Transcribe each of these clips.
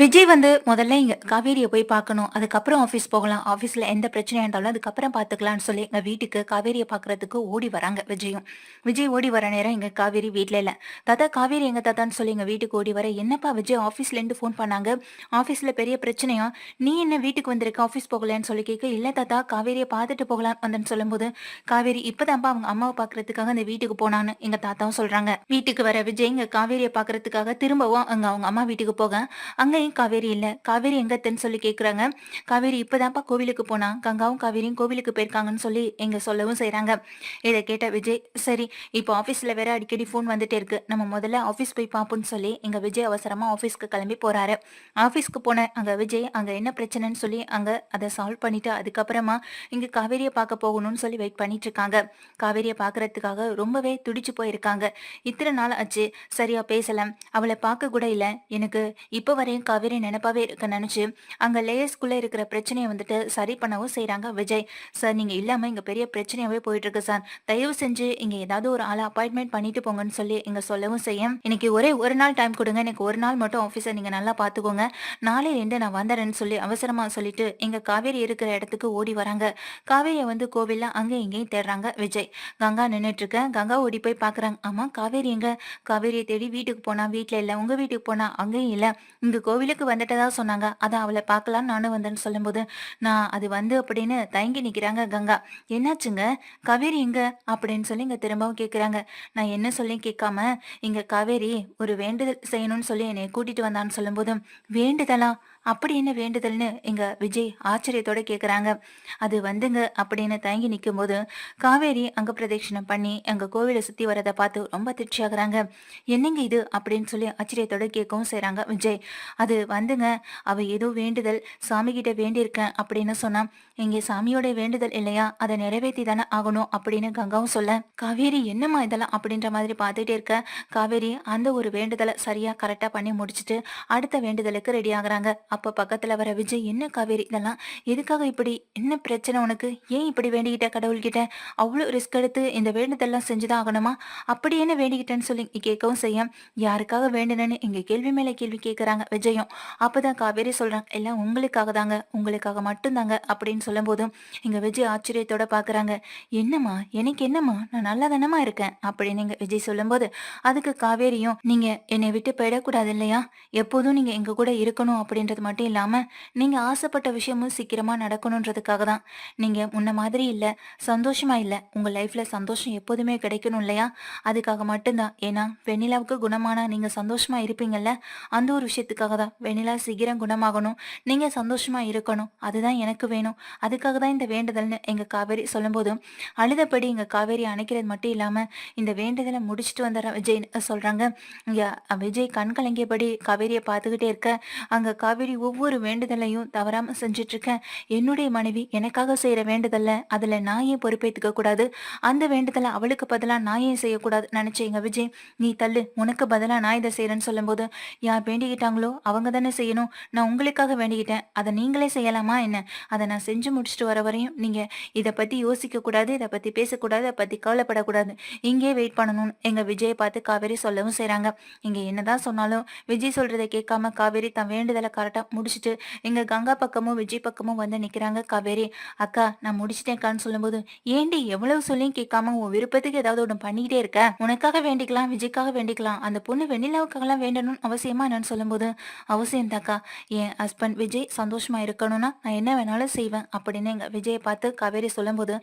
விஜய் வந்து முதல்ல இங்க காவேரியை போய் பார்க்கணும். அதுக்கப்புறம் ஆஃபீஸ் போகலாம். ஆஃபீஸில் எந்த பிரச்சனையா இருந்தாலும் அதுக்கப்புறம் பார்த்துக்கலாம்னு சொல்லி எங்கள் வீட்டுக்கு காவேரியை பார்க்குறதுக்கு ஓடி வராங்க விஜயும். விஜய் ஓடி வர நேரம் எங்கள் காவேரி வீட்டில் இல்லை. தாத்தா காவேரி எங்க தாத்தான்னு சொல்லி எங்கள் வீட்டுக்கு ஓடி வர என்னப்பா விஜய் ஆஃபீஸ்லேருந்து ஃபோன் பண்ணாங்க? ஆஃபீஸில் பெரிய பிரச்சனையா? நீ என்ன வீட்டுக்கு வந்திருக்க? ஆஃபீஸ் போகலன்னு சொல்லி கேட்க இல்லை தாத்தா காவேரியை பார்த்துட்டு போகலாம் வந்தேன்னு சொல்லும்போது காவேரி இப்போதான்ப்பா அவங்க அம்மாவை பார்க்குறதுக்காக அந்த வீட்டுக்கு போனான்னு எங்கள் தாத்தாவும் சொல்கிறாங்க வீட்டுக்கு வர விஜய் இங்கே காவேரியை பார்க்கறதுக்காக திரும்பவும் அங்கே அவங்க அம்மா வீட்டுக்கு போக. ஏன் காவேரி இல்லை? காவேரி எங்கத்தன்னு சொல்லி கேட்குறாங்க காவேரி இப்போதான்ப்பா கோவிலுக்கு போனா? கங்காவும் காவேரியும் கோவிலுக்கு போயிருக்காங்கன்னு சொல்லி எங்க சொல்லவும் செய்கிறாங்க இதை கேட்ட விஜய் சரி இப்போ ஆஃபீஸில் வேற அடிக்கடி ஃபோன் வந்துட்டே இருக்கு. நம்ம முதல்ல ஆஃபீஸ் போய் பார்ப்போம்னு சொல்லி எங்கள் விஜய் அவசரமாக ஆஃபீஸ்க்கு கிளம்பி போறாரு. ஆஃபீஸ்க்கு போன அங்கே விஜய் அங்கே என்ன பிரச்சனைன்னு சொல்லி அங்கே அதை சால்வ் பண்ணிட்டு அதுக்கப்புறமா இங்கே காவேரியை பார்க்க போகணும்னு சொல்லி வெயிட் பண்ணிட்டு இருக்காங்க. காவேரியை பார்க்கறதுக்காக ரொம்பவே துடிச்சு போயிருக்காங்க. இத்தனை நாள் ஆச்சு. சரியா பேசல. அவளை பார்க்க கூட இல்லை. எனக்கு இப்போ வரையும் காவேரி நினைப்பாவே இருக்க நினைச்சு அங்க லேயர்ஸ்குள்ள இருக்கிற பிரச்சனையை வந்துட்டு சரி பண்ணவும் செய்கிறாங்க விஜய். சார் நீங்க இல்லாம இங்க பெரிய பிரச்சனையாவே போயிட்டு இருக்கு சார். தயவு செஞ்சு இங்க ஏதாவது ஒரு ஆளை அப்பாயின்மெண்ட் பண்ணிட்டு போங்கன்னு சொல்லி இங்க சொல்லவும் செய்யும். இன்னைக்கு ஒரே ஒரு நாள் டைம் கொடுங்க. எனக்கு ஒரு நாள் மட்டும் ஆஃபீஸை நீங்க நல்லா பாத்துக்கோங்க. நாளையிலேருந்து நான் வந்துடுறேன்னு சொல்லி அவசரமா சொல்லிட்டு இங்கே காவேரி இருக்கிற இடத்துக்கு ஓடி வராங்க. காவேரியை வந்து கோவில்ல அங்க இங்கேயும் தேடுறாங்க விஜய். கங்கா நின்னுட்டு இருக்க. கங்கா ஓடி போய் பாக்குறாங்க. ஆமா காவேரி எங்க? காவேரியை தேடி வீட்டுக்கு போனா வீட்டில் இல்ல. உங்க வீட்டுக்கு போனா அங்கேயும் இல்ல. இங்க கோவிலுக்கு வந்துட்டதா சொன்னாங்க. அதான் அவளை பார்க்கலாம் நானும் வந்தேன்னு சொல்லும்போது நான் அது வந்து அப்படின்னு தயங்கி நிற்கிறாங்க கங்கா. என்னாச்சுங்க? காவேரி எங்க? அப்படின்னு சொல்லி இங்க திரும்பவும் கேட்குறாங்க நான் என்ன சொல்லி கேட்காம இங்க காவேரி ஒரு வேண்டுதல் செய்யணும்னு சொல்லி என்னை கூட்டிட்டு வந்தான்னு சொல்லும்போது வேண்டுதலா? அப்படி என்ன வேண்டுதல்னு எங்க விஜய் ஆச்சரியத்தோட கேக்குறாங்க. அது வந்துங்க அப்படின்னு தயங்கி நிற்கும் போது காவேரி அங்க பிரதட்சணம் பண்ணி அங்க கோவிலை சுத்தி வரதை பார்த்து ரொம்ப திருப்தி ஆகுறாங்க. என்னங்க இது அப்படின்னு சொல்லி ஆச்சரியத்தோட கேட்கவும் செய்றாங்க விஜய். அது வந்துங்க அவ ஏதோ வேண்டுதல் சாமி கிட்ட வேண்டியிருக்கேன் அப்படின்னு சொன்னா இங்கே சாமியோட வேண்டுதல் இல்லையா? அதை நிறைவேற்றி தானே ஆகணும் அப்படின்னு கங்காவும் சொல்ல காவேரி என்னம்மா இதெல்லாம்? அப்படின்ற மாதிரி பார்த்துட்டே இருக்க காவேரி அந்த ஒரு வேண்டுதலை சரியா கரெக்டா பண்ணி முடிச்சுட்டு அடுத்த வேண்டுதலுக்கு ரெடி ஆகுறாங்க. அப்போ பக்கத்துல வர விஜய் என்ன காவேரி? இதெல்லாம் எதுக்காக இப்படி? என்ன பிரச்சனை உனக்கு? ஏன் இப்படி வேண்டிக்கிட்ட கடவுள்கிட்ட? அவ்வளோ ரிஸ்க் எடுத்து இந்த வேண்டுதெல்லாம் செஞ்சுதான் ஆகணுமா? அப்படி என்ன வேண்டிக்கிட்டேன்னு சொல்லி கேட்கவும் செய்ய யாருக்காக வேண்டுனேன்னு எங்கள் கேள்வி மேல கேள்வி கேட்கறாங்க விஜயும். அப்பதான் காவேரி சொல்கிறாங்க எல்லாம் உங்களுக்காக தாங்க உங்களுக்காக மட்டும்தாங்க அப்படின்னு சொல்லும்போதும் எங்கள் விஜய் ஆச்சரியத்தோட பாக்குறாங்க என்னம்மா? எனக்கு என்னம்மா? நான் நல்லா தானமா இருக்கேன் அப்படின்னு எங்கள் விஜய் சொல்லும்போது அதுக்கு காவேரியும் நீங்க என்னை விட்டு போயிடக்கூடாது இல்லையா? எப்போதும் நீங்க எங்க கூட இருக்கணும் அப்படின்றது மட்டும் இல்லாம நீங்க ஆசைப்பட்ட விஷயமும் சீக்கிரமா நடக்கணுன்றதுக்காக தான். நீங்க முன்ன மாதிரி இல்ல சந்தோஷமா இல்ல. உங்க லைஃப்ல சந்தோஷம் எப்போதுமே கிடைக்கணும் இல்லையா? அதுக்காக மட்டும்தான் ஏன்னா வெண்ணிலாவுக்கு குணமானா நீங்க சந்தோஷமா இருப்பீங்கல்ல? அந்த ஒரு விஷயத்துக்காக தான். வெண்ணிலா சீக்கிரம் குணமாகணும். நீங்க சந்தோஷமா இருக்கணும். அதுதான் எனக்கு வேணும். அதுக்காக தான் இந்த வேண்டுதல்னு எங்க காவேரி சொல்லும்போது அழுதபடி எங்க காவேரி அணைக்கிறது மட்டும் இல்லாம இந்த வேண்டுதலை முடிச்சுட்டு வந்துடுற விஜய் சொல்றாங்க. இங்க விஜய் கண் கலங்கியபடி காவேரியை பார்த்துக்கிட்டே இருக்க. அங்க காவேரி ஒவ்வொரு வேண்டுதலையும் தவறாம செஞ்சிட்டு இருக்கேன் என்னுடைய மனைவி எனக்காக செய்யற வேண்டுதல்ல. அதுல நான் ஏன் பொறுப்பேற்றுக்க கூடாது? அந்த வேண்டுதலை அவளுக்கு பதிலா நான் ஏன் செய்யக்கூடாது? நினைச்சேங்க விஜய் நீ தள்ளு. உனக்கு பதிலா நான் இதை செய்யறேன்னு சொல்லும்போது யார் வேண்டிக்கிட்டாங்களோ அவங்க தானே செய்யணும். நான் உங்களுக்காக வேண்டிக்கிட்டேன். அதை நீங்களே செய்யலாமா என்ன? அதை நான் செஞ்சு முடிச்சுட்டு வர வரையும் நீங்க இதை பத்தி யோசிக்க கூடாது இதை பத்தி பேசக்கூடாது இதை பத்தி கவலைப்படக்கூடாது. இங்கே வெயிட் பண்ணணும்னு எங்க விஜயை பார்த்து காவேரி சொல்லவும் செய்யறாங்க இங்க என்னதான் சொன்னாலும் விஜய் சொல்றதை கேட்காம காவேரி தன் வேண்டுதலை கரெக்டா முடிச்சுட்டு எங்க கங்கா பக்கமும் விஜய் பக்கமும் வந்து நிக்கிறாங்க. காவேரி அக்கா நான் முடிச்சிட்டேன்க்கான்னு சொல்லும்போது ஏண்டி எவ்வளவு சொல்லியும் கேட்காம உன் விருப்பத்துக்கு ஏதாவது ஒன்று பண்ணிக்கிட்டே இருக்க? உனக்காக வேண்டிக்கலாம் விஜய்க்காக வேண்டிக்கலாம். அந்த பொண்ணு வெண்ணிலாவுக்காகலாம் வேண்டணும்னு அவசியமா என்னன்னு சொல்லும்போது அவசியம் தாக்கா என் ஹஸ்பண்ட் விஜய் சந்தோஷமா இருக்கணும்னா நான் என்ன வேணாலும் செய்வேன். அப்படின்னு எங்க விஜயை பார்த்து காவேரி சொல்லும்போது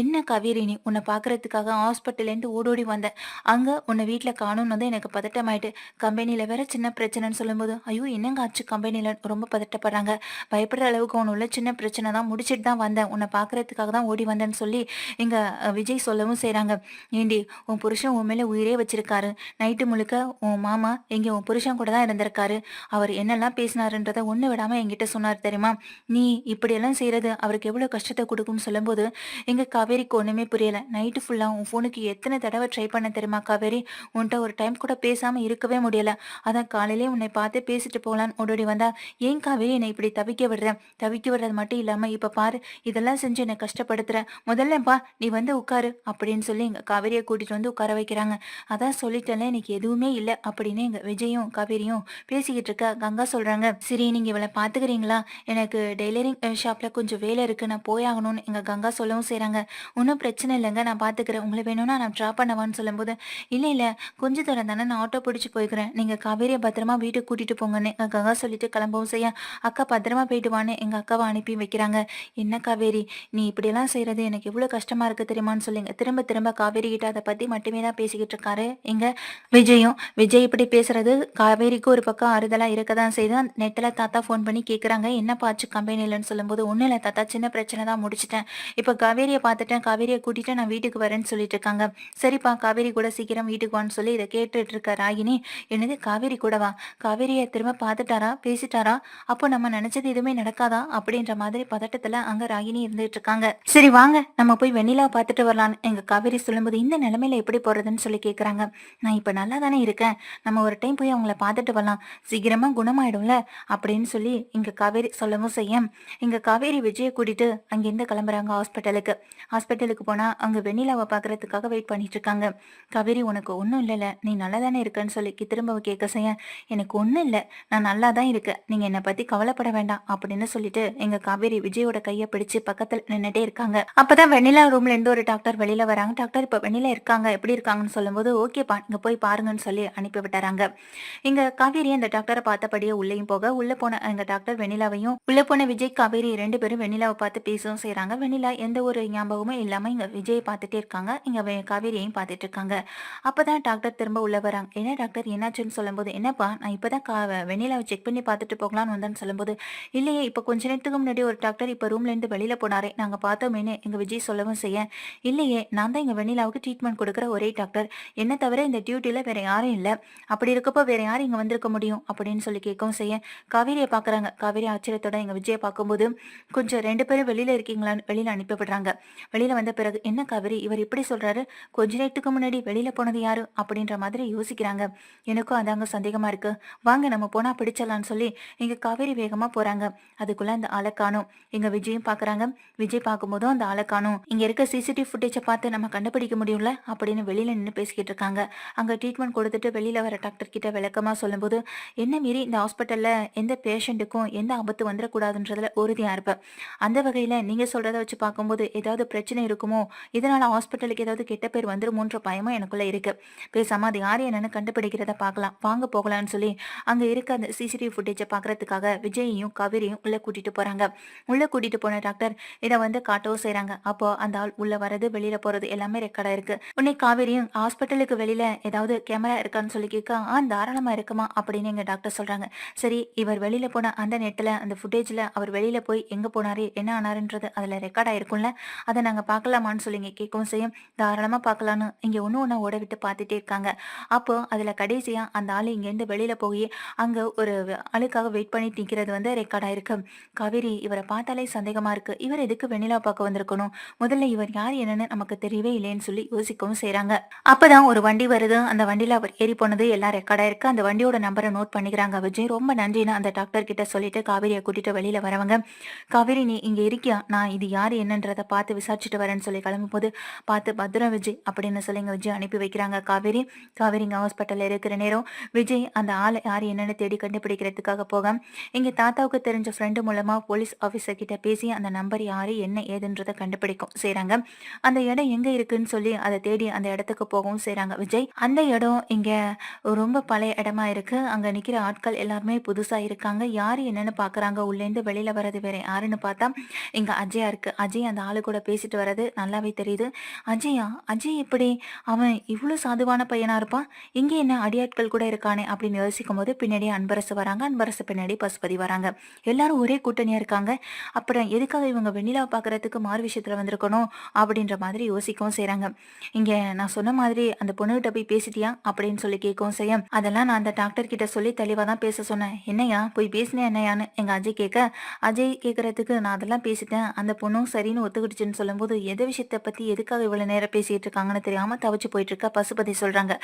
என்ன காவேரி நீ உன்னை பார்க்கறதுக்காக ஹாஸ்பிட்டல்லேருந்து ஓடோடி வந்தேன் அங்க உன்னை வீட்டில் காணும்னு வந்து எனக்கு பதட்டமாயிட்டு கம்பெனியில் வேற சின்ன பிரச்சனைன்னு சொல்லும்போது ஐயோ என்னங்க ஆச்சு கம்பெனியில? ரொம்ப பதட்டப்படுறாங்க. பயப்படுற அளவுக்கு ஒன்று உள்ள சின்ன பிரச்சனை தான். முடிச்சிட்டு தான் வந்தேன். உன்னை பார்க்கறதுக்காக தான் ஓடி வந்தேன்னு சொல்லி எங்க விஜய் சொல்லவும் செய்கிறாங்க ஏண்டி உன் புருஷன் உன் மேல உயிரே வச்சிருக்காரு. நைட்டு முழுக்க உன் மாமா எங்க உன் புருஷன் கூட தான் இருந்திருக்காரு. அவர் என்னெல்லாம் பேசினாருன்றதை ஒண்ணு விடாம என்கிட்ட சொன்னார் தெரியுமா? நீ இப்படியெல்லாம் செய்யறது அவருக்கு எவ்வளவு கஷ்டத்தை கொடுக்கும்னு சொல்லும்போது எங்க காவேரிக்கு ஒண்ணுமே புரியல. நைட்டு ஃபுல்லா உன் ஃபோனுக்கு எத்தனை தடவை ட்ரை பண்ண தெரியுமா காவேரி? உன்கிட்ட ஒரு டைம் கூட பேசாம இருக்கவே முடியல. அதான் காலையிலே உன்னை பார்த்து பேசிட்டு போகலான்னு ஓடோடி வந்தா ஏன் காவேரி என்னை இப்படி தவிக்க விடுற? தவிக்க விடுறது மட்டும் இல்லாம இப்ப பாரு இதெல்லாம் செஞ்சு என்னை கஷ்டப்படுத்துற. முதல்லப்பா நீ வந்து உட்காரு அப்படின்னு சொல்லி எங்க காவேரியை கூட்டிட்டு வந்து உட்கார வைக்கிறாங்க. அதான் சொல்லிட்டேன்ல எனக்கு எதுவுமே இல்லை அப்படின்னு எங்க விஜயும் காவேரியும் பேசிக்கிட்டு இருக்க கங்கா சொல்றாங்க. சரி நீங்க இவளை பாத்துக்கிறீங்களா? எனக்கு டெய்லரிங் ஷாப்ல கொஞ்சம் வேலை இருக்கு. நான் போயாகணும்னு எங்க கங்கா சொல்லவும் செய்கிறாங்க ஒன்றும் பிரச்சனை இல்லைங்க நான் பாத்துக்கிறேன். உங்களை வேணும்னா நான் ட்ராப் பண்ணவான்னு சொல்லும்போது இல்ல இல்ல கொஞ்சம் தூரம் தானே நான் ஆட்டோ பிடிச்சி போய்க்கிறேன். நீங்க காவேரியை பத்திரமா வீட்டுக்கு கூட்டிட்டு போங்கன்னு கங்கா சொல்லிட்டு கிளம்பவும் செய்ய. அக்கா பத்திரமா போயிட்டு வான்னு எங்க அக்காவை அனுப்பி வைக்கிறாங்க. என்ன காவேரி நீ இப்படியெல்லாம் செய்யறது எனக்கு எவ்வளவு கஷ்டமா இருக்கு தெரியுமான்னு சொல்லுங்க. திரும்ப திரும்ப காவேரி கிட்ட அதை பத்தி மட்டுமே தான் பேசிக்கிட்டு இருக்காரு. எங்க விஜயும் விஜய் இப்படி பேசுறது காவேரிக்கு ஒரு பக்கம் ஆறுதலா இருக்க தான் செய்து நெட்டில் தாத்தா ஃபோன் பண்ணி கேட்குறாங்க என்னப்பா ஆச்சு கம்பெனிலன்னு சொல்லும்போது ஒன்றும் இல்லை தாத்தா சின்ன பிரச்சனை தான் முடிச்சிட்டேன். இப்போ காவேரியை பார்த்துட்டேன். காவேரியை கூட்டிட்டு நான் வீட்டுக்கு வரேன்னு சொல்லிட்டு இருக்காங்க. சரிப்பா காவேரி கூட சீக்கிரம் வீட்டுக்கு வான்னு சொல்லி இதை கேட்டுட்டு இருக்க ராகினி என்னது காவேரி கூடவா? காவேரியை திரும்ப பார்த்துட்டாரா? பேசிட்டாரா? அப்போ நம்ம நினைச்சது எதுவுமே நடக்காதா? அப்படின்ற மாதிரி பதட்டத்துல அங்க ராகினி இருந்துட்டு இருக்காங்க. சரி வாங்க. நம்ம போய் வெண்ணிலாவை பார்த்துட்டு வரலான்னு எங்க காவேரி சொல்லும்போது இந்த நிலைமையில எப்படி போறதுன்னு சொல்லி கேக்குறாங்க. நான் இப்ப நல்லா தானே இருக்கேன். நம்ம ஒரு டைம் போய் அவங்கள பார்த்துட்டு வரலாம். சீக்கிரமா குணமாயிடும்ல அப்படின்னு சொல்லி இங்க காவேரி சொல்லவும் செய்ய இங்க காவேரி விஜயை கூட்டிட்டு அங்கிருந்து கிளம்புறாங்க ஹாஸ்பிட்டலுக்கு. ஹாஸ்பிட்டலுக்கு போனா அங்க வெண்ணிலாவை பார்க்கறதுக்காக வெயிட் பண்ணிட்டு இருக்காங்க. காவேரி உனக்கு ஒன்றும் இல்லைல்ல. நீ நல்லா தானே இருக்கன்னு சொல்லி திரும்ப கேட்க செய்ய. எனக்கு ஒன்றும் இல்லை. நான் நல்லா தான் இருக்கேன். நீங்க நீங்க என்னை பத்தி கவலைப்பட வேண்டாம் அப்படின்னு சொல்லிட்டு எங்க காவேரி விஜயோட கையை பிடிச்சு பக்கத்துல நின்னுட்டே இருக்காங்க. அப்பதான் வெண்ணிலா ரூம்ல இருந்து ஒரு டாக்டர் வெளியில வராங்க. டாக்டர் இப்ப வெண்ணிலா இருக்காங்க எப்படி இருக்காங்கன்னு சொல்லும்போது ஓகேப்பா இங்க போய் பாருங்கன்னு சொல்லி அனுப்பி விட்டுறாங்க. இங்க காவேரி அந்த டாக்டரை பார்த்தபடியே உள்ளேயும் போக உள்ள போன எங்க டாக்டர் வெண்ணிலாவையும் உள்ள போன விஜய் காவேரி ரெண்டு பேரும் வெண்ணிலாவை பார்த்து பேசவும் செய்யறாங்க வெண்ணிலா எந்த ஒரு ஞாபகமும் இல்லாம இங்க விஜயை பார்த்துட்டே இருக்காங்க. இங்க வெ- காவேரியையும் பார்த்துட்டு இருக்காங்க. அப்பதான் டாக்டர் திரும்ப உள்ள வராங்க. என்ன டாக்டர் என்னாச்சுன்னு சொல்லும்போது என்னப்பா நான் இப்பதான் வெண்ணிலாவை செக் பண்ணி பார்த்துட்டு போகலான்னு வந்தேன்னு சொல்லும்போது இல்லையே இப்போ கொஞ்ச நேரத்துக்கு முன்னாடி ஒரு டாக்டர் இப்போ ரூம்ல இருந்து வெளியில போனாரே நாங்கள் பார்த்தோமேனு எங்க விஜய் சொல்லவும் செய்ய இல்லையே நான் தான் எங்கள் வெண்ணிலாவுக்கு ட்ரீட்மெண்ட் கொடுக்குற ஒரே டாக்டர் என்ன தவிர இந்த டியூட்டில வேற யாரும் இல்லை அப்படி இருக்கப்போ வேற யார் இங்கே வந்திருக்க முடியும் அப்படின்னு சொல்லி கேட்கவும் செய்ய காவேரியை பார்க்குறாங்க காவேரி ஆச்சரியத்தோட எங்கள் விஜயை பார்க்கும்போது கொஞ்சம் ரெண்டு பேரும் வெளியில இருக்கீங்களான்னு வெளியில அனுப்பிவிடுறாங்க வெளியில் வந்த பிறகு என்ன காவேரி இவர் இப்படி சொல்றாரு கொஞ்ச நேரத்துக்கு முன்னாடி வெளியில போனது யாரு அப்படின்ற மாதிரி யோசிக்கிறாங்க எனக்கும் அதாங்க சந்தேகமா இருக்கு வாங்க நம்ம போனால் பிடிச்சலாம்னு சொல்லி இங்க காவேரி வேகமா போறாங்க. அதுக்குள்ள அந்த ஆளை காணும். எங்க விஜயும் பாக்குறாங்க. விஜய் பார்க்கும்போதும் அந்த ஆளை காணும். இங்க இருக்க சிசிடிவி ஃபுட்டேஜை பார்த்து நம்ம கண்டுபிடிக்க முடியும்ல? அப்படின்னு வெளியில நின்று பேசிக்கிட்டு இருக்காங்க. அங்க ட்ரீட்மெண்ட் கொடுத்துட்டு வெளியில வர டாக்டர் கிட்ட விளக்கமா சொல்லும்போது என்ன மீறி இந்த ஹாஸ்பிட்டல்ல எந்த பேஷண்ட்டுக்கும் எந்த ஆபத்து வந்துடக்கூடாதுன்றதுல உறுதியா இருப்பேன் அந்த வகையில நீங்க சொல்றத வச்சு பார்க்கும்போது ஏதாவது பிரச்சனை இருக்குமோ? இதனால ஹாஸ்பிட்டலுக்கு ஏதாவது கெட்ட பேர் வந்துருமோன்ற பயமும் எனக்குள்ள இருக்கு. பேசாம அது யார் என்னன்னு கண்டுபிடிக்கிறத பார்க்கலாம். வாங்க போகலாம்னு சொல்லி அங்க இருக்க அந்த சிசிடிவி ஃபுட்டேஜை பாக்குறதுக்காக விஜயையும் கவிரையும் உள்ள கூட்டிட்டு போறாங்க. உள்ள கூட்டிட்டு போன டாக்டர் இதை வந்து காட்டவும் செய்றாங்க. அப்போ அந்த ஆள் உள்ள வரது வெளியில போறது எல்லாமே ரெக்கார்டா இருக்கு. உன்னை காவேரியும் ஹாஸ்பிட்டலுக்கு வெளியில ஏதாவது கேமரா இருக்கான்னு சொல்லி கேட்க ஆ தாராளமா இருக்குமா? அப்படின்னு எங்க டாக்டர் சொல்றாங்க. சரி இவர் வெளியில போன அந்த நெட்ல அந்த ஃபுட்டேஜ்ல அவர் வெளியில போய் எங்க போனாரு என்ன ஆனாருன்றது அதுல ரெக்கார்ட் ஆயிருக்கும்ல அதை நாங்க பார்க்கலாமான்னு சொல்லி இங்க கேட்கவும் செய்யும். தாராளமா பார்க்கலான்னு இங்க ஒண்ணு ஒண்ணா ஓட விட்டு பார்த்துட்டே இருக்காங்க. அப்போ அதுல கடைசியா அந்த ஆளு இங்க இருந்து வெளியில போய் அங்க ஒரு ஆளுக்காக வெயிட் பண்ணி நிக்கிறது வந்து ரெக்கார்ட் ஆயிருக்கு. காவேரி இவரை பார்த்தாலே சந்தேகமா இருக்கு. இவர் எதுக்கு வெண்ணிலா பார்க்க வந்திருக்கணும்? முதல்ல இவர் யார் என்னன்னு நமக்கு தெரியவே இல்லைன்னு சொல்லி யோசிக்கவும் செய்யறாங்க அப்பதான் ஒரு வண்டி வருது. அந்த வண்டியில அவர் ஏறி போனது எல்லாம் ரெக்கார்ட் ஆயிருக்கு. அந்த வண்டியோட நம்பரை நோட் பண்ணிக்கிறாங்க விஜய். ரொம்ப நன்றின்னு அந்த டாக்டர் கிட்ட சொல்லிட்டு காவேரியை கூட்டிட்டு வெளியில வரவங்க. காவேரி நீ இங்க இருக்கியா? நான் இது யார் என்னன்றதை பார்த்து விசாரிச்சுட்டு வரேன்னு சொல்லி கிளம்பும்போது பார்த்து பத்திரம் விஜய் அப்படின்னு சொல்லி இங்க விஜய் அனுப்பி வைக்கிறாங்க காவேரி. காவேரி இங்க ஹாஸ்பிட்டல் இருக்கிற நேரம். விஜய் அந்த ஆளை யார் என்னன்னு தேடி கண்டுபிடிக்கிறதுக்காக போக. இங்க தாத்தாவுக்கு தெரிஞ்ச ஃப்ரெண்டு மூலமா போலீஸ் ஆபீசர் கிட்ட பேசி அந்த நம்பர் யாரு என்ன ஏதுன்றதை கண்டுபிடிக்கும். செய்யறாங்க அந்த இடம் எங்க இருக்குன்னு சொல்லி அதை தேடி அந்த இடத்துக்கு போகவும் செய்றாங்க. விஜய் அந்த இடம் இங்க ரொம்ப பழைய இடமா இருக்கு. அங்க நிக்கிற ஆட்கள் எல்லாருமே புதுசா இருக்காங்க. யாரு என்னன்னு பாக்குறாங்க. உள்ளேந்து வெளியில வர்றது வேற யாருன்னு பார்த்தா இங்க அஜயா இருக்கு. அஜய் அந்த ஆளு கூட பேசிட்டு வர்றது நல்லாவே தெரியுது. அஜயா அஜய் இப்படி அவன் இவ்வளவு சாதுவான பையனா இருப்பான்? இங்க என்ன அடியாட்கள் கூட இருக்கானே அப்படின்னு யோசிக்கும் போது பின்னாடி அன்பரசு வராங்க. அன்பரசு பின்னாடி பசுபதி வராங்க. எல்லாரும் ஒரே கூட்டணியா இருக்காங்க. அப்புறம் எதுக்காக இவங்க வெண்ணிலாவை பாக்குறதுக்கு மாறு விஷயத்துல வந்திருக்கணும் அப்படின்ற மாதிரி யோசிக்கவும் செய்யறாங்க இங்க நான் சொன்ன மாதிரி அந்த பொண்ணுகிட்ட போய் பேசிட்டியா அப்படின்னு சொல்லி கேட்கவும் செய்ய. அதெல்லாம் நான் அந்த டாக்டர் கிட்ட சொல்லி தெளிவா தான் பேச சொன்னேன். என்னையா போய் பேசினேன் என்னையான்னு எங்க அஜய் கேட்க அஜய் கேட்கறதுக்கு நான் அதெல்லாம் பேசிட்டேன். அந்த பொண்ணும் சரின்னு ஒத்துக்கிடுச்சுன்னு சொல்லும்போது எதை விஷயத்தை பத்தி எதுக்காக இவ்வளவு நேரம் பேசிட்டு இருக்காங்கன்னு தெரியாம தவிச்சு போயிட்டு இருக்க பசுபதி சொல்றாங்க.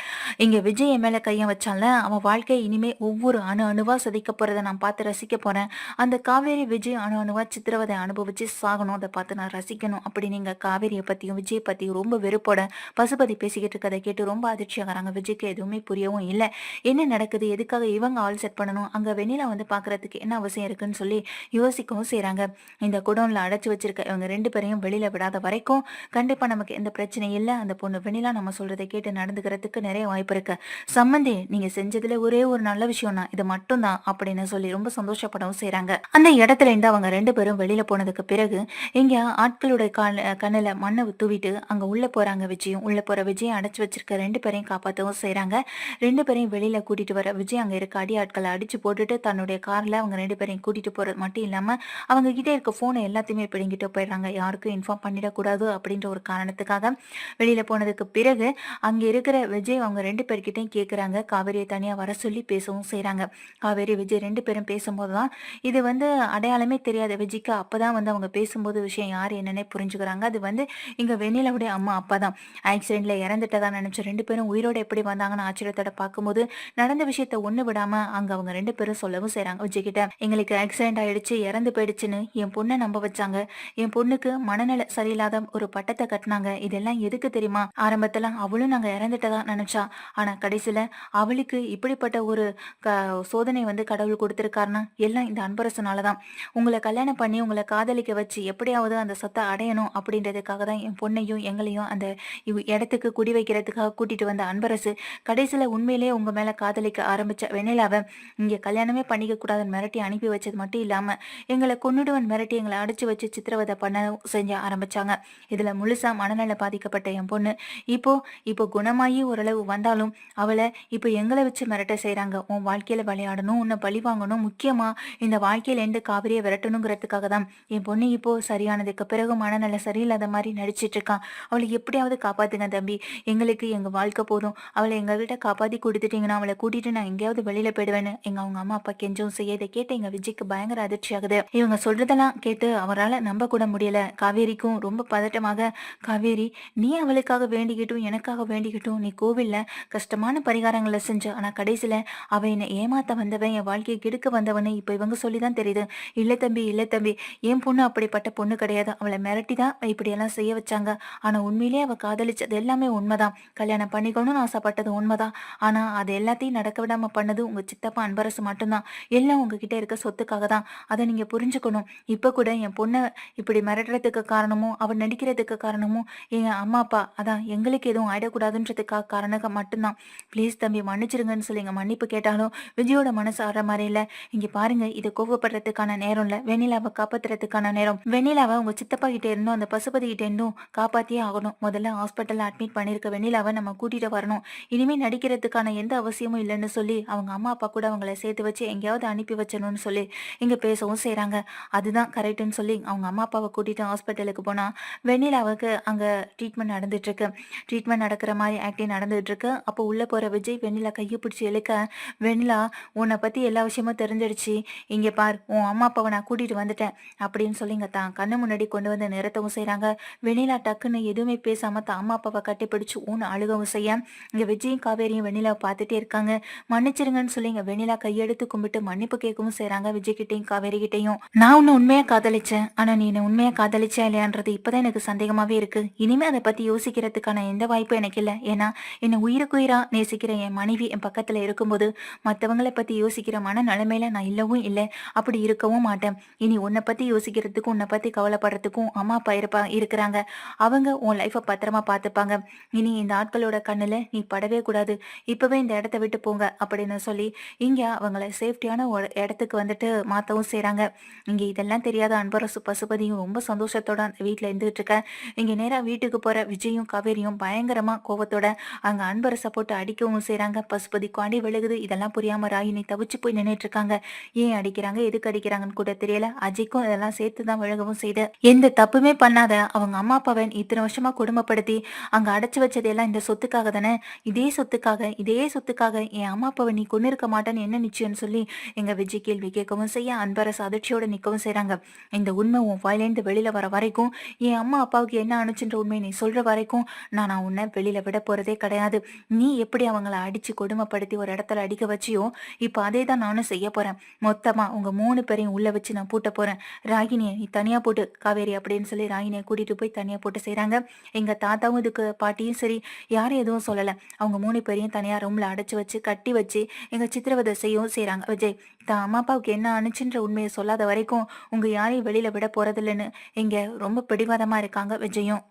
இங்க விஜய் என் மேல கையை வச்சால அவன் வாழ்க்கை இனிமே ஒவ்வொரு அணு அணுவா சதிக்க போறது நடக்கிறத நான் பார்த்து ரசிக்க போறேன். அந்த காவேரி விஜய் அணு அணுவா சித்திரவதை அனுபவிச்சு சாகணும். அதை பார்த்து நான் ரசிக்கணும். அப்படி நீங்க காவேரியை பத்தியும் விஜய் பத்தியும் ரொம்ப வெறுப்போட பசுபதி பேசிக்கிட்டு இருக்கதை கேட்டு ரொம்ப அதிர்ச்சியாகிறாங்க. விஜய்க்கு எதுவுமே புரியவும் இல்லை. என்ன நடக்குது? எதுக்காக இவங்க ஆள் செட் பண்ணணும்? அங்க வெண்ணிலா வந்து பாக்குறதுக்கு என்ன அவசியம் இருக்குன்னு சொல்லி யோசிக்கவும் செய்கிறாங்க இந்த குடோன்ல அடைச்சு வச்சிருக்க இவங்க ரெண்டு பேரையும் வெளியில விடாத வரைக்கும் கண்டிப்பா நமக்கு எந்த பிரச்சனையும் இல்லை. அந்த பொண்ணு வெண்ணிலா நம்ம சொல்றதை கேட்டு நடந்துக்கிறதுக்கு நிறைய வாய்ப்பு இருக்கு. சம்மந்தி நீங்க செஞ்சதுல ஒரே ஒரு நல்ல விஷயம் தான் இது மட்டும்தான் அப்படின்னு சொல்லி ரொம்ப சந்தோஷப்படவும் செய்யறாங்க அந்த இடத்துல இருந்து அவங்க ரெண்டு பேரும் வெளியில போனதுக்கு பிறகு இங்க ஆட்களுடைய கால மண்ணை தூவிட்டு அங்க உள்ள போறாங்க விஜயும். உள்ள போற விஜயம் அடைச்சு வச்சிருக்க ரெண்டு பேரையும் காப்பாற்றவும் செய்யறாங்க ரெண்டு பேரையும் வெளியில கூட்டிட்டு வர விஜய் அங்க இருக்க அடி ஆட்களை அடிச்சு போட்டுட்டு தன்னுடைய கார்ல அவங்க ரெண்டு பேரையும் கூட்டிட்டு போறது மட்டும் இல்லாம அவங்க கிட்ட இருக்க போனை எல்லாத்தையுமே பிடுங்கிட்டு போயிடுறாங்க. யாருக்கும் இன்ஃபார்ம் பண்ணிடக்கூடாது அப்படின்ற ஒரு காரணத்துக்காக வெளியில போனதுக்கு பிறகு அங்க இருக்கிற விஜய் அவங்க ரெண்டு பேர்கிட்டையும் கேக்குறாங்க. காவேரியை தனியா வர சொல்லி பேசவும் செய்யறாங்க காவேரி விஜய் ரெண்டு ரெண்டு பேரும் பேசும்போது தான் இது வந்து அடையாளமே தெரியாது விஜய்க்கு அப்போதான் வந்து அவங்க பேசும்போது விஷயம் யார் என்னன்னே புரிஞ்சுக்கிறாங்க. அது வந்து இங்க வெண்ணிலாவுடைய அம்மா அப்பா தான் ஆக்சிடென்ட்ல இறந்துட்டதா நினைச்ச ரெண்டு பேரும் உயிரோட எப்படி வந்தாங்கன்னு ஆச்சரியத்தோட பார்க்கும்போது நடந்த விஷயத்த ஒன்று விடாம அங்க அவங்க ரெண்டு பேரும் சொல்லவும் செய்கிறாங்க விஜய்கிட்ட எங்களுக்கு ஆக்சிடென்ட் ஆயிடுச்சு இறந்து போயிடுச்சுன்னு என் பொண்ணை நம்ப வச்சாங்க. என் பொண்ணுக்கு மனநல சரியில்லாத ஒரு பட்டத்தை கட்டினாங்க. இதெல்லாம் எதுக்கு தெரியுமா? ஆரம்பத்துல அவளும் நாங்க இறந்துட்டதா நினைச்சா. ஆனா கடைசியில அவளுக்கு இப்படிப்பட்ட ஒரு க சோதனை வந்து கடவுள் கொடுத்துருக்காருன்னா எல்லாம் இந்த அன்பரசனாலதான். உங்களை கல்யாணம் பண்ணி உங்களை காதலிக்க வச்சு எப்படியாவது அந்த சொத்தை அடையணும் அப்படின்றதுக்காக தான் என் பொண்ணையும் எங்களையும் அந்த இவ் இடத்துக்கு குடி வைக்கிறதுக்காக கூட்டிட்டு வந்த அன்பரசு கடைசியில உண்மையிலேயே உங்க மேல காதலிக்க ஆரம்பிச்ச வெண்ணிலாவை இங்க கல்யாணமே பண்ணிக்க கூடாதுன்னு மிரட்டி அனுப்பி வச்சது மட்டும் இல்லாம எங்களை கொன்னுடுவன் மிரட்டி எங்களை அடிச்சு வச்சு சித்திரவதை பண்ண செஞ்ச ஆரம்பிச்சாங்க. இதுல முழுசா மனநல பாதிக்கப்பட்ட என் பொண்ணு. இப்போ இப்போ குணமாயி ஓரளவு வந்தாலும் அவளை இப்போ எங்களை வச்சு மிரட்ட செய்யறாங்க உன் வாழ்க்கையில விளையாடணும் உன்னை பழிவாங்க வாங்கணும். முக்கியமா இந்த வாழ்க்கையில எந்த காவிரியை விரட்டணுங்கிறதுக்காக தான். என் பொண்ணு இப்போ சரியானதுக்கு பிறகு மனநல சரியில்லாத மாதிரி நடிச்சிட்டு இருக்கான் அவளை எப்படியாவது காப்பாத்துங்க தம்பி. எங்களுக்கு எங்க வாழ்க்கை போதும். அவளை எங்ககிட்ட காப்பாத்தி கொடுத்துட்டீங்கன்னா அவளை கூட்டிட்டு நான் எங்கேயாவது வெளியில போயிடுவேன்னு எங்க அவங்க அம்மா அப்பா கெஞ்சவும் செய்ய இதை கேட்டு எங்க விஜய்க்கு பயங்கர அதிர்ச்சி ஆகுது. இவங்க சொல்றதெல்லாம் கேட்டு அவரால் நம்ப கூட முடியல. காவேரிக்கும் ரொம்ப பதட்டமாக காவேரி நீ அவளுக்காக வேண்டிக்கிட்டும் எனக்காக வேண்டிக்கிட்டும். நீ கோவில்ல கஷ்டமான பரிகாரங்களை செஞ்ச ஆனா கடைசியில அவ என்னை ஏமாத்த வந்தவன். என் வாழ்க்கையை கெடுக்க வந்தவனே. இப்ப இவங்க சொல்லிதான் தெரியுது. இல்ல தம்பி இல்ல தம்பி. என் பொண்ணு அப்படிப்பட்ட பொண்ணு கிடையாது. அவளை மிரட்டி தான் இப்படியெல்லாம் செய்ய வச்சாங்க. ஆனா உண்மையிலேயே அவ காதலிச்சது எல்லாமே உண்மைதான். கல்யாணம் பண்ணிக்கணும்னு ஆசைப்பட்டது உண்மைதான். ஆனா அது எல்லாத்தையும் நடக்க விடாம பண்ணது உங்க சித்தப்பா அன்பரசு மட்டும்தான். எல்லாம் உங்ககிட்ட இருக்க சொத்துக்காக தான் அதை நீங்க புரிஞ்சுக்கணும். இப்ப கூட என் பொண்ணை இப்படி மிரட்டுறதுக்கு காரணமும் அவள் நடிக்கிறதுக்கு காரணமும் என் அம்மா அப்பா அதான் எங்களுக்கு எதுவும் ஆயிடக்கூடாதுன்றதுக்காக காரணம் மட்டும்தான். ப்ளீஸ் தம்பி மன்னிச்சிருங்கன்னு சொல்லி எங்கள் மன்னிப்பு கேட்டாலும் விஜயோட மனசு ஆற மாதிரி இல்ல இங்க பாருங்க இது கோவப்படுறதுக்கான நேரம் இல்லை வெண்ணிலாவை காப்பாத்துறதுக்கான நேரம். வெண்ணிலாவை உங்க சித்தப்பா கிட்ட இருந்தும் அந்த பசுபதி கிட்ட இருந்தும் காப்பாத்தியே ஆகணும். முதல்ல ஹாஸ்பிட்டல் அட்மிட் பண்ணிருக்க வெண்ணிலாவை நம்ம கூட்டிட்டு வரணும். இனிமே நடிக்கிறதுக்கான எந்த அவசியமும் இல்லைன்னு சொல்லி அவங்க அம்மா அப்பா கூட அவங்கள சேர்த்து வச்சு எங்கேயாவது அனுப்பி வச்சணும்னு சொல்லி இங்க பேசவும் செய்யறாங்க அதுதான் கரெக்டுன்னு சொல்லி அவங்க அம்மா அப்பாவை கூட்டிட்டு ஹாஸ்பிட்டலுக்கு போனா வெண்ணிலாவுக்கு அங்க ட்ரீட்மெண்ட் நடந்துட்டு இருக்கு ட்ரீட்மெண்ட் நடக்கிற மாதிரி ஆக்டிங் நடந்துட்டு இருக்கு அப்போ உள்ள போற விஜய் வெண்ணிலா கையை பிடிச்சி இழுக்க வெண்ணிலா உன்னை பத்தி எல்லா விஷயமும் தெரிஞ்சிடுச்சு இங்க பார் உன் அம்மா அப்பாவை நான் கூட்டிட்டு வந்துட்டேன் அப்படின்னு சொல்லிங்க தான் கண்ணு முன்னாடி கொண்டு வந்து நிறுத்தவும் செய்கிறாங்க வெண்ணிலா டக்குன்னு எதுவுமே பேசாம தான் அம்மா அப்பாவை கட்டிப்பிடிச்சு ஊன்னு அழுகவும் செய்ய இங்க விஜயும் காவேரியும் வெண்ணிலாவை பார்த்துட்டே இருக்காங்க. மன்னிச்சிருங்கன்னு சொல்லிங்க வெண்ணிலா கையெடுத்து கும்பிட்டு மன்னிப்பு கேட்கவும் செய்கிறாங்க விஜய் கிட்டையும் காவேரி கிட்டையும் நான் உன்னை உண்மையா காதலிச்சேன். ஆனா நீ என்னை உண்மையா காதலிச்சா இல்லையான்றது இப்பதான் எனக்கு சந்தேகமாவே இருக்கு. இனிமே அதை பத்தி யோசிக்கிறதுக்கான எந்த வாய்ப்பும் எனக்கு இல்லை. ஏன்னா என்னை உயிருக்குயிரா நேசிக்கிற என் மனைவி என் பக்கத்துல இருக்கும்போது மற்றவங்களை பத்தி யோசிக்கிற மன நிலைமையில நான் இல்லவும் இல்லை. அப்படி இருக்கவும் மாட்டேன். இனி உன்னை பத்தி யோசிக்கிறதுக்கும் உன்னை பத்தி கவலைப்படுறதுக்கும் அம்மா அப்பா இருப்பா இருக்கிறாங்க. அவங்க உன் லைஃபை பத்திரமா பார்த்துப்பாங்க. இனி இந்த ஆட்களோட கண்ணுல நீ படவே கூடாது. இப்பவே இந்த இடத்த விட்டு போங்க அப்படின்னு சொல்லி இங்க அவங்கள சேஃப்டியான இடத்துக்கு வந்துட்டு மாத்தவும் செய்யறாங்க இங்க இதெல்லாம் தெரியாத அன்பரசு பசுபதியும் ரொம்ப சந்தோஷத்தோட அந்த வீட்டுல இருந்துகிட்டு இருக்க இங்க நேரா வீட்டுக்கு போற விஜயும் காவேரியும் பயங்கரமா கோவத்தோட அங்க அன்பரசை போட்டு அடிக்கவும் செய்யறாங்க பசுபதி காண்டி விழுகுது. இதெல்லாம் புரியாம ராகினி தவிச்சு போய் பண்ணிட்டு இருக்காங்க ஏன் அடிக்கிறாங்க? எதுக்கு அடிக்கிறாங்கன்னு கூட தெரியல. அஜய்க்கும் இதெல்லாம் சேர்த்து தான் விழுகவும் செய்து எந்த தப்புமே பண்ணாத அவங்க அம்மா அப்பாவை இத்தனை வருஷமா குடும்பப்படுத்தி அங்க அடைச்சு வச்சதெல்லாம் இந்த சொத்துக்காக தானே? இதே சொத்துக்காக இதே சொத்துக்காக என் அம்மா அப்பாவை நீ கொண்டு இருக்க மாட்டேன்னு என்ன நிச்சயம்னு சொல்லி எங்க விஜய் கேள்வி கேட்கவும் செய்ய அன்பரசு அதிர்ச்சியோட நிற்கவும் செய்றாங்க. இந்த உண்மை உன் வாயிலேருந்து வெளியில வர வரைக்கும் என் அம்மா அப்பாவுக்கு என்ன அனுச்சுன்ற உண்மை நீ சொல்ற வரைக்கும் நான் நான் உன்னை வெளியில விட போறதே கிடையாது. நீ எப்படி அவங்கள அடிச்சு கொடுமைப்படுத்தி ஒரு இடத்துல அடிக்க வச்சியோ இப்போ அதே தான் நானும் செய்ய போறேன். மொத்தமா உங்க மூணு பேரையும் உள்ள வச்சு நான் பூட்ட போறேன். ராகினியை நீ தனியா போட்டு காவேரி அப்படின்னு சொல்லி ராகினியை கூட்டிட்டு போய் தனியா போட்டு செய்யறாங்க எங்க தாத்தாவும் இதுக்கு பாட்டியும் சரி யாரும் எதுவும் சொல்லல. அவங்க மூணு பேரையும் தனியா ரூம்ல அடைச்சு வச்சு கட்டி வச்சு எங்க சித்திரவதை செய்யவும் செய்யறாங்க விஜய் தான் அம்மா அப்பாவுக்கு என்ன அனுச்சுன்ற உண்மையை சொல்லாத வரைக்கும் உங்க யாரையும் வெளியில விட போறதில்லைன்னு இங்க ரொம்ப பிடிவாதமா இருக்காங்க விஜயும்.